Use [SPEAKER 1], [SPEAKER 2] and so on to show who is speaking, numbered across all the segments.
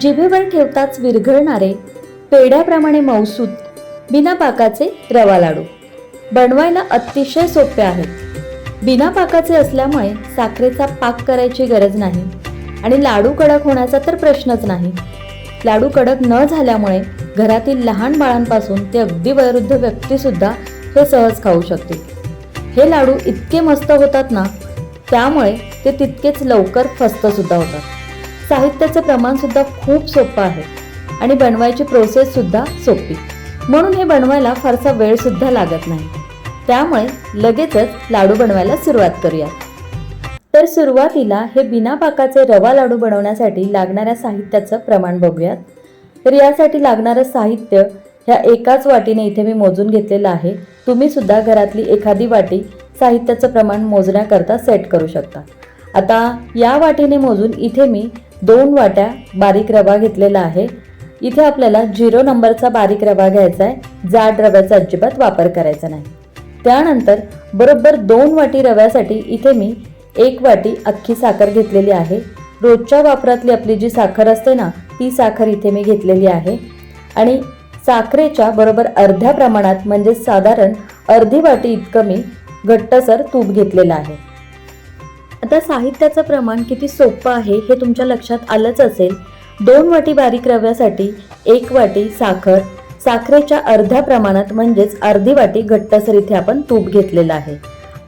[SPEAKER 1] जिभेवर ठेवताच विरघळणारे पेढ्याप्रमाणे मौसूद बिना पाकाचे रवा लाडू. बनवायला अतिशय सोपे आहेत बिना पाकाचे असल्यामुळे साखरेचा पाक करायची गरज नाही आणि लाडू कडक होण्याचा तर प्रश्नच नाही. लाडू कडक न झाल्यामुळे घरातील लहान बाळांपासून ते अगदी वयोवृद्ध व्यक्तीसुद्धा हे सहज खाऊ शकतील. हे लाडू इतके मस्त होतात ना त्यामुळे ते तितकेच लवकर फस्तसुद्धा होतात. साहित्याचं प्रमाणसुद्धा खूप सोपं आहे. आणि बनवायची प्रोसेससुद्धा सोपी. म्हणून हे बनवायला फारसा वेळसुद्धा लागत नाही. त्यामुळे लगेचच लाडू बनवायला सुरुवात करूयात तर सुरुवातीला हे बिना पाकाचे रवा लाडू बनवण्यासाठी लागणाऱ्या साहित्याचं प्रमाण बघूयात. तर यासाठी लागणारं साहित्य ह्या एकाच वाटीने इथे मी मोजून घेतलेलं आहे. तुम्ही सुद्धा घरातली एखादी वाटी साहित्याचं प्रमाण मोजण्याकरता सेट करू शकता. आता या वाटीने मोजून इथे मी दोन वाट्या बारीक रवा घेतलेला आहे. इथे आपल्याला झिरो नंबरचा बारीक रवा घ्यायचा आहे. जाड रव्याचा अजिबात वापर करायचा नाही. त्यानंतर बरोबर दोन वाटी रव्यासाठी इथे मी एक वाटी अख्खी साखर घेतलेली आहे. रोजच्या वापरातली आपली जी साखर असते ना ती साखर इथे मी घेतलेली आहे. आणि साखरेच्या बरोबर अर्ध्या प्रमाणात म्हणजे साधारण अर्धी वाटी इतकं मी घट्टसर तूप घेतलेलं आहे. आता साहित्याचं प्रमाण किती सोपं आहे हे तुमच्या लक्षात आलंच असेल. दोन वाटी बारीक रव्यासाठी एक वाटी साखर. साखरेच्या अर्ध्या प्रमाणात म्हणजेच अर्धी वाटी घट्टसर इथे आपण तूप घेतलेलं आहे.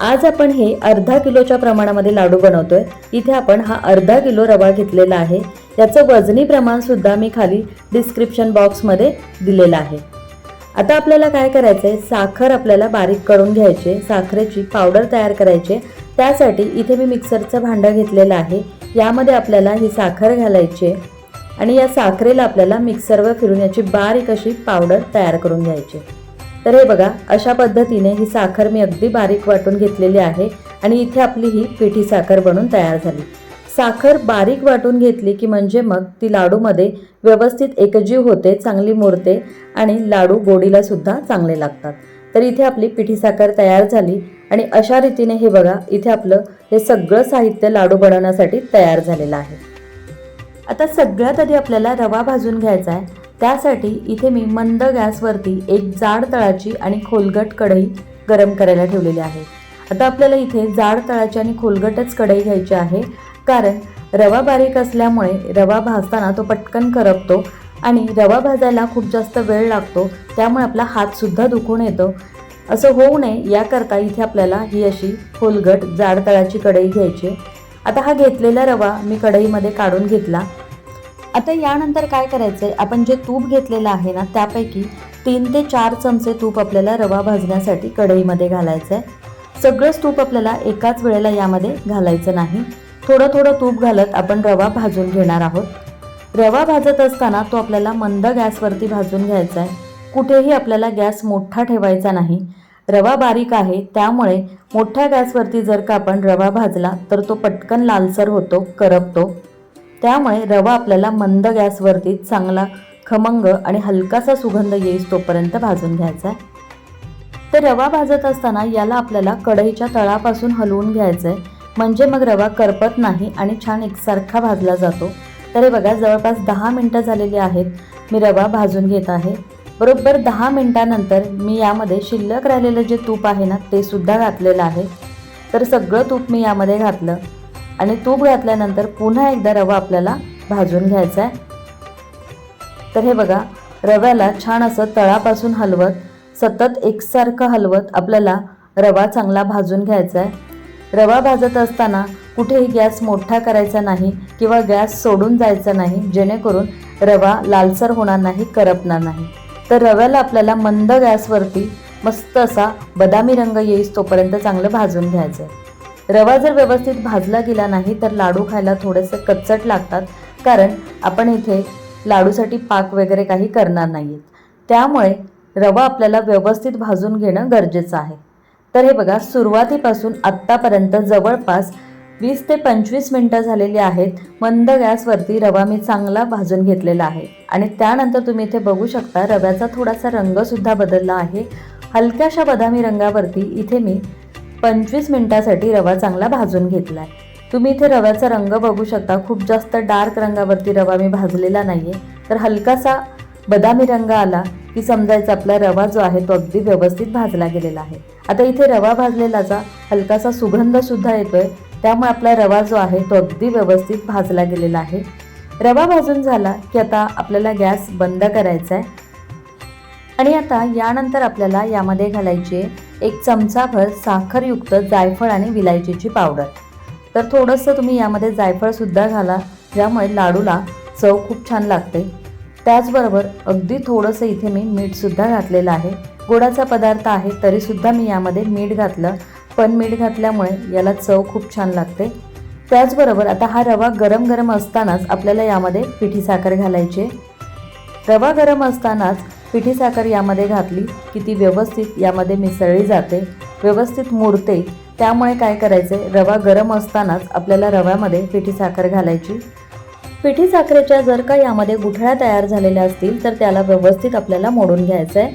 [SPEAKER 1] आज आपण हे अर्धा किलोच्या प्रमाणामध्ये लाडू बनवतोय. इथे आपण हा अर्धा किलो रवा घेतलेला आहे. याचं वजनी प्रमाणसुद्धा मी खाली डिस्क्रिप्शन बॉक्समध्ये दिलेलं आहे. आता आपल्याला काय करायचं आहे साखर आपल्याला बारीक करून घ्यायचे. साखरेची पावडर तयार करायची. त्यासाठी इथे मी मिक्सरचं भांडं घेतलेलं आहे. यामध्ये आपल्याला ही साखर घालायची आहे. आणि या साखरेला आपल्याला मिक्सरवर फिरून याची बारीक अशी पावडर तयार करून घ्यायची तर हे बघा अशा पद्धतीने ही साखर मी अगदी बारीक वाटून घेतलेली आहे. आणि इथे आपली ही पिठी साखर बनून तयार झाली. साखर बारीक वाटून घेतली की म्हणजे मग ती लाडूमध्ये व्यवस्थित एकजीव होते चांगली मुरते आणि लाडू गोडीला सुद्धा चांगले लागतात. तर इथे आपली पिठी साखर तयार झाली आणि अशा रीतीने हे बघा इथे आपलं हे सगळं साहित्य लाडू बनवण्यासाठी तयार झालेलं आहे. आता सगळ्यात आधी आपल्याला रवा भाजून घ्यायचा आहे. त्यासाठी इथे मी मंद गॅसवरती एक जाड तळाची आणि खोलगट कढई गरम करायला ठेवलेली आहे. आता आपल्याला इथे जाड तळाची आणि खोलगटच कढई घ्यायची आहे. कारण रवा बारीक असल्यामुळे रवा भाजताना तो पटकन करपतो आणि रवा भाजायला खूप जास्त वेळ लागतो त्यामुळे आपला हातसुद्धा दुखून येतो. असं होऊ नये याकरता इथे आपल्याला ही अशी खोलगट जाड तळाची कढई घ्यायची आता हा घेतलेला रवा मी कढईमध्ये काढून घेतला. आता यानंतर काय करायचं आहे आपण जे तूप घेतलेलं आहे ना त्यापैकी तीन ते चार चमचे तूप आपल्याला रवा भाजण्यासाठी कढईमध्ये घालायचं आहे सगळंच तूप आपल्याला एकाच वेळेला यामध्ये घालायचं नाही. थोडं थोडं तूप घालत आपण रवा भाजून घेणार आहोत. रवा भाजत असताना तो आपल्याला मंद गॅसवरती भाजून घ्यायचा आहे. कुठेही आपल्याला गॅस मोठा ठेवायचा नाही. रवा बारीक आहे त्यामुळे मोठ्या गॅसवरती जर का आपण रवा भाजला तर तो पटकन लालसर होतो करपतो. त्यामुळे रवा आपल्याला मंद गॅसवरती चांगला खमंग आणि हलकासा सुगंध येईस तोपर्यंत भाजून घ्यायचा आहे. तर रवा भाजत असताना याला आपल्याला कढईच्या तळापासून हलवून घ्यायचं आहे म्हणजे मग रवा करपत नाही आणि छान एकसारखा भाजला जातो. तर हे बघा जवळपास दहा मिनटं झालेली आहेत मी रवा भाजून घेत आहे. बरोबर दहा मिनटानंतर मी यामध्ये शिल्लक राहिलेलं जे तूप आहे ना ते सुद्धा घातलेलं आहे. तर सगळं तूप मी यामध्ये घातलं आणि तूप घातल्यानंतर पुन्हा एकदा रवा आपल्याला भाजून घ्यायचा आहे तर हे बघा रव्याला छान असं तळापासून हलवत सतत एकसारखं हलवत आपल्याला रवा चांगला भाजून घ्यायचा आहे रवा भाजत असताना कुठेही गॅस मोठा करायचा नाही किंवा गॅस सोडून जायचा नाही जेणेकरून रवा लालसर होणार नाही करपणार नाही. तर रव्याला आपल्याला मंद गॅसवरती मस्त असा बदामी रंग येईस तोपर्यंत चांगलं भाजून घ्यायचं आहे रवा जर व्यवस्थित भाजला गेला नाही तर लाडू खायला थोडेसे कच्चट लागतात कारण आपण इथे लाडूसाठी पाक वगैरे काही करणार नाही त्यामुळे रवा आपल्याला व्यवस्थित भाजून घेणं गरजेचं आहे. तर हे बघा सुरुवातीपासून आत्तापर्यंत जवळपास वीस ते पंचवीस मिनटं झालेली आहेत. मंद गॅसवरती रवा मी चांगला भाजून घेतलेला आहे. आणि त्यानंतर तुम्ही इथे बघू शकता रव्याचा थोडासा रंगसुद्धा बदलला आहे. हलक्याशा बदामी रंगावरती इथे मी पंचवीस मिनटासाठी रवा चांगला भाजून घेतला आहे तुम्ही इथे रव्याचा रंग बघू शकता. खूप जास्त डार्क रंगावरती रवा मी भाजलेला नाही आहे तर हलकासा बदामी रंग आला की समजायचा आपला रवा जो आहे तो अगदी व्यवस्थित भाजला गेलेला आहे. आता इथे रवा भाजलेलाचा हलकासा सुगंधसुद्धा येतोय. त्यामुळे आपला रवा जो आहे तो अगदी व्यवस्थित भाजला गेलेला आहे. रवा भाजून झाला की आता आपल्याला गॅस बंद करायचा आहे. आणि आता यानंतर आपल्याला यामध्ये घालायची आहे एक चमचाभर साखरयुक्त जायफळ आणि विलायचीची पावडर. तर थोडंसं तुम्ही यामध्ये जायफळसुद्धा घाला ज्यामुळे लाडूला चव खूप छान लागते. त्याचबरोबर अगदी थोडंसं इथे मी मीठसुद्धा घातलेलं आहे. गोडाचा पदार्थ आहे तरीसुद्धा मी यामध्ये मीठ घातलं. पण मीठ घातल्यामुळे याला चव खूप छान लागते. त्याचबरोबर आता हा रवा गरम गरम असतानाच आपल्याला यामध्ये पिठी साखर घालायची रवा गरम असतानाच पिठी साखर यामध्ये घातली की ती व्यवस्थित यामध्ये मिसळली जाते व्यवस्थित मुरते. त्यामुळे काय करायचं रवा गरम असतानाच आपल्याला रव्यामध्ये पिठी साखर घालायची. पिठी साखरेच्या जर का यामध्ये गुठळ्या तयार झालेल्या असतील तर त्याला व्यवस्थित आपल्याला मोडून घ्यायचं आहे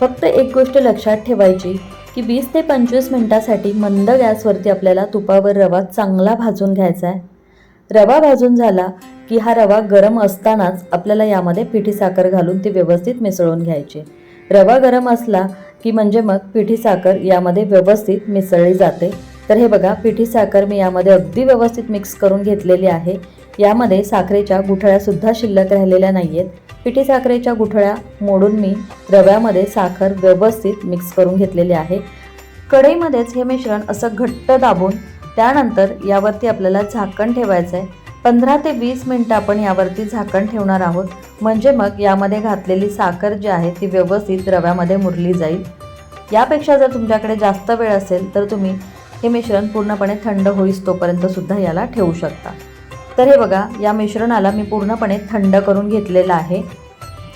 [SPEAKER 1] फक्त एक गोष्ट लक्षात ठेवायची की वीस ते पंचवीस मिनटासाठी मंद गॅसवरती आपल्याला तुपावर रवा चांगला भाजून घ्यायचा आहे रवा भाजून झाला की हा रवा गरम असतानाच आपल्याला यामध्ये पिठी साखर घालून ती व्यवस्थित मिसळून घ्यायची. रवा गरम असला की म्हणजे मग पिठी साखर यामध्ये व्यवस्थित मिसळली जाते. तर हे बघा पिठी साखर मी यामध्ये अगदी व्यवस्थित मिक्स करून घेतलेली आहे. यामध्ये साखरेच्या गुठळ्यासुद्धा शिल्लक राहिलेल्या नाही आहेत पिठी साखरेच्या गुठळ्या मोडून मी रव्यामध्ये साखर व्यवस्थित मिक्स करून घेतलेली आहे. कढईमध्येच हे मिश्रण असं घट्ट दाबून त्यानंतर यावरती आपल्याला झाकण ठेवायचं आहे पंधरा ते वीस मिनटं आपण यावरती झाकण ठेवणार आहोत. म्हणजे मग यामध्ये घातलेली साखर जी आहे ती व्यवस्थित रव्यामध्ये मुरली जाईल. यापेक्षा जर तुमच्याकडे जास्त वेळ असेल तर तुम्ही हे मिश्रण पूर्णपणे थंड होईस तोपर्यंत सुद्धा याला ठेवू शकता. तर हे बघा या मिश्रणाला मी पूर्णपणे थंड करून घेतलेलं आहे.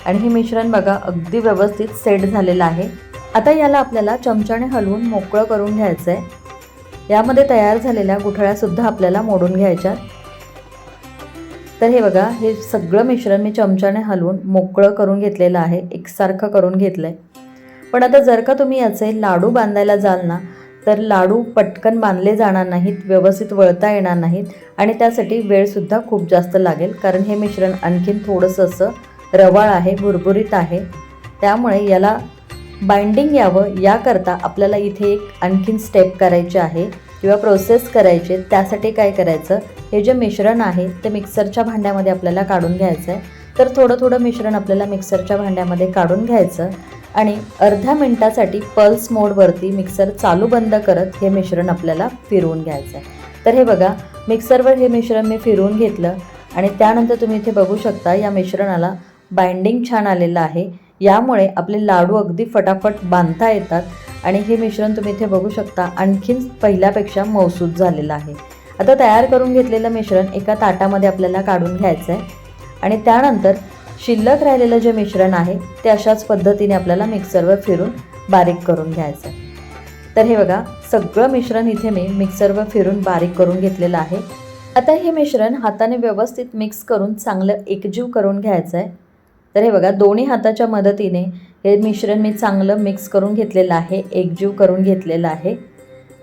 [SPEAKER 1] आणि हे मिश्रण बघा अगदी व्यवस्थित सेट झालेलं आहे. आता याला आपल्याला चमच्याने हलवून मोकळं करून घ्यायचं आहे यामध्ये तयार झालेल्या गुठळ्यासुद्धा आपल्याला मोडून घ्यायच्या तर हे बघा हे सगळं मिश्रण मी चमच्याने हलवून मोकळं करून घेतलेलं आहे. एकसारखं करून घेतलं आहे पण आता जर का तुम्ही याचे लाडू बांधायला जाल ना तर लाडू पटकन बांधले जाणार नाहीत व्यवस्थित वळता येणार नाहीत आणि त्यासाठी वेळसुद्धा खूप जास्त लागेल. कारण हे मिश्रण आणखीन थोडंसं असं रवाळ आहे भुरभुरीत आहे. त्यामुळे याला बाइंडिंग यावं याकरता आपल्याला इथे एक आणखीन स्टेप करायची आहे किंवा प्रोसेस करायचे त्यासाठी काय करायचं हे जे मिश्रण आहे ते मिक्सरच्या भांड्यामध्ये आपल्याला काढून घ्यायचं आहे तर थोडं थोडं मिश्रण आपल्याला मिक्सरच्या भांड्यामध्ये काढून घ्यायचं. आणि अर्ध्या मिनटासाठी पल्स मोडवरती मिक्सर चालू बंद करत हे मिश्रण आपल्याला फिरवून घ्यायचं आहे तर हे बघा मिक्सरवर हे मिश्रण मी फिरवून घेतलं आणि त्यानंतर तुम्ही इथे बघू शकता या मिश्रणाला बाइंडिंग छान आलेलं आहे. यामुळे आपले लाडू अगदी फटाफट बांधता येतात आणि हे मिश्रण तुम्ही इथे बघू शकता आणखीन पहिल्यापेक्षा मौसूद झालेलं आहे. आता तयार करून घेतलेलं मिश्रण एका ताटामध्ये आपल्याला काढून घ्यायचं आहे आणि त्यानंतर शिल्लक राहिलेलं जे मिश्रण आहे ते अशाच पद्धतीने आपल्याला मिक्सरवर फिरून बारीक करून घ्यायचं. आहे तर हे बघा सगळं मिश्रण इथे मी मिक्सरवर फिरून बारीक करून घेतलेलं आहे. आता हे मिश्रण हाताने व्यवस्थित मिक्स करून चांगलं एकजीव करून घ्यायचं आहे तर हे बघा दोन्ही हाताच्या मदतीने हे मिश्रण मी चांगलं मिक्स करून घेतलेलं आहे एकजीव करून घेतलेलं आहे.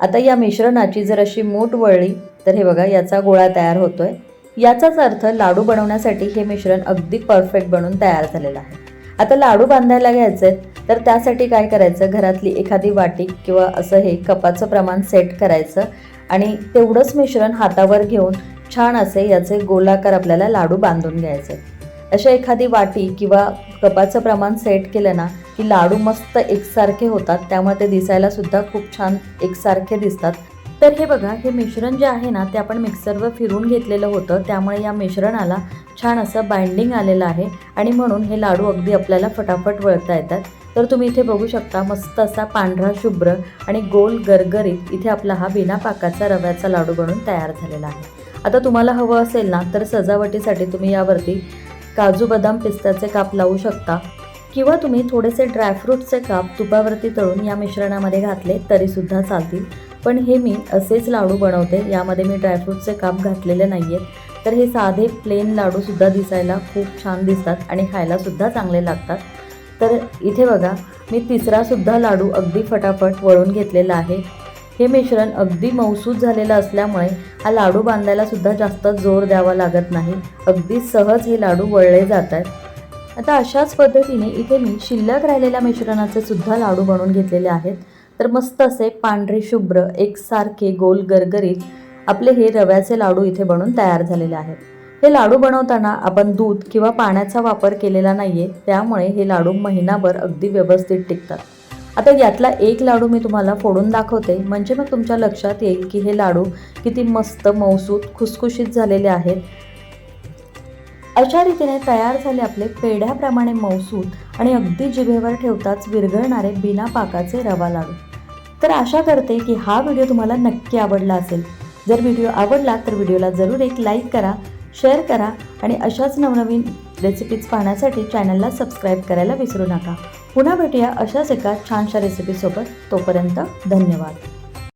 [SPEAKER 1] आता या मिश्रणाची जर अशी मूठ वळली तर हे बघा याचा गोळा तयार होतो आहे याचाच अर्थ लाडू बनवण्यासाठी हे मिश्रण अगदी परफेक्ट बनून तयार झालेलं आहे. आता लाडू बांधायला घ्यायचे आहेत तर त्यासाठी काय करायचं? घरातली एखादी वाटी किंवा असं हे कपाचं प्रमाण सेट करायचं आणि तेवढंच मिश्रण हातावर घेऊन छान असे याचे गोलाकार आपल्याला लाडू बांधून घ्यायचे. अशा एखादी वाटी किंवा कपाचं प्रमाण सेट केलं ना की लाडू मस्त एकसारखे होतात त्यामुळे ते दिसायला सुद्धा खूप छान एकसारखे दिसतात. तर हे बघा हे मिश्रण जे आहे ना ते आपण मिक्सरवर फिरून घेतलेलं होतं. त्यामुळे या मिश्रणाला छान असं बाइंडिंग आलेलं आहे. आणि म्हणून हे लाडू अगदी आपल्याला फटाफट वळता येतात. तर तुम्ही इथे बघू शकता मस्त असा पांढरा शुभ्र आणि गोल गरगरीत इथे आपला हा बिना पाकाचा रव्याचा लाडू बनून तयार झालेला आहे. आता तुम्हाला हवं असेल ना तर सजावटीसाठी तुम्ही यावरती काजू बदाम पिस्त्याचे काप लावू शकता. किंवा तुम्ही थोडेसे ड्रायफ्रूटचे काप तुपावरती तळून या मिश्रणामध्ये घातले तरीसुद्धा चालतील. पण हे मी असेच लाडू बनवते यामध्ये मी ड्रायफ्रूटचे काप घातलेले नाही आहेत तर हे साधे प्लेन लाडूसुद्धा दिसायला खूप छान दिसतात आणि खायलासुद्धा चांगले लागतात. तर इथे बघा मी तिसरासुद्धा लाडू अगदी फटाफट वळून घेतलेला आहे. हे मिश्रण अगदी मौसूद झालेलं असल्यामुळे हा लाडू बांधायलासुद्धा जास्त जोर द्यावा लागत नाही. अगदी सहज हे लाडू वळले जात आहेत आता अशाच पद्धतीने इथे मी शिल्लक राहिलेल्या मिश्रणाचे सुद्धा लाडू बनवून घेतलेले आहेत. तर मस्त असे पांढरे शुभ्र एकसारखे गोल गरगरीत आपले हे रव्याचे लाडू इथे बनून तयार झालेले आहेत. हे लाडू बनवताना आपण दूध किंवा पाण्याचा वापर केलेला नाही आहे त्यामुळे हे लाडू महिनाभर अगदी व्यवस्थित टिकतात. आता यातला एक लाडू मी तुम्हाला फोडून दाखवते. म्हणजे मग तुमच्या लक्षात येईल की हे लाडू किती मस्त मौसूत खुसखुशीत झालेले आहेत. अशा रीतीने तयार झाले आपले पेढ्याप्रमाणे मौसूद आणि अगदी जिभेवर ठेवताच विरघळणारे बिना पाकाचे रवा लाडू. तर आशा करते की हा व्हिडिओ तुम्हाला नक्की आवडला असेल. जर व्हिडिओ आवडला तर व्हिडिओला जरूर एक लाईक करा शेअर करा आणि अशाच नवनवीन रेसिपीज पाहण्यासाठी चॅनलला सबस्क्राईब करायला विसरू नका. पुन्हा भेटूया अशाच एका छानशा रेसिपीसोबत. तोपर्यंत धन्यवाद.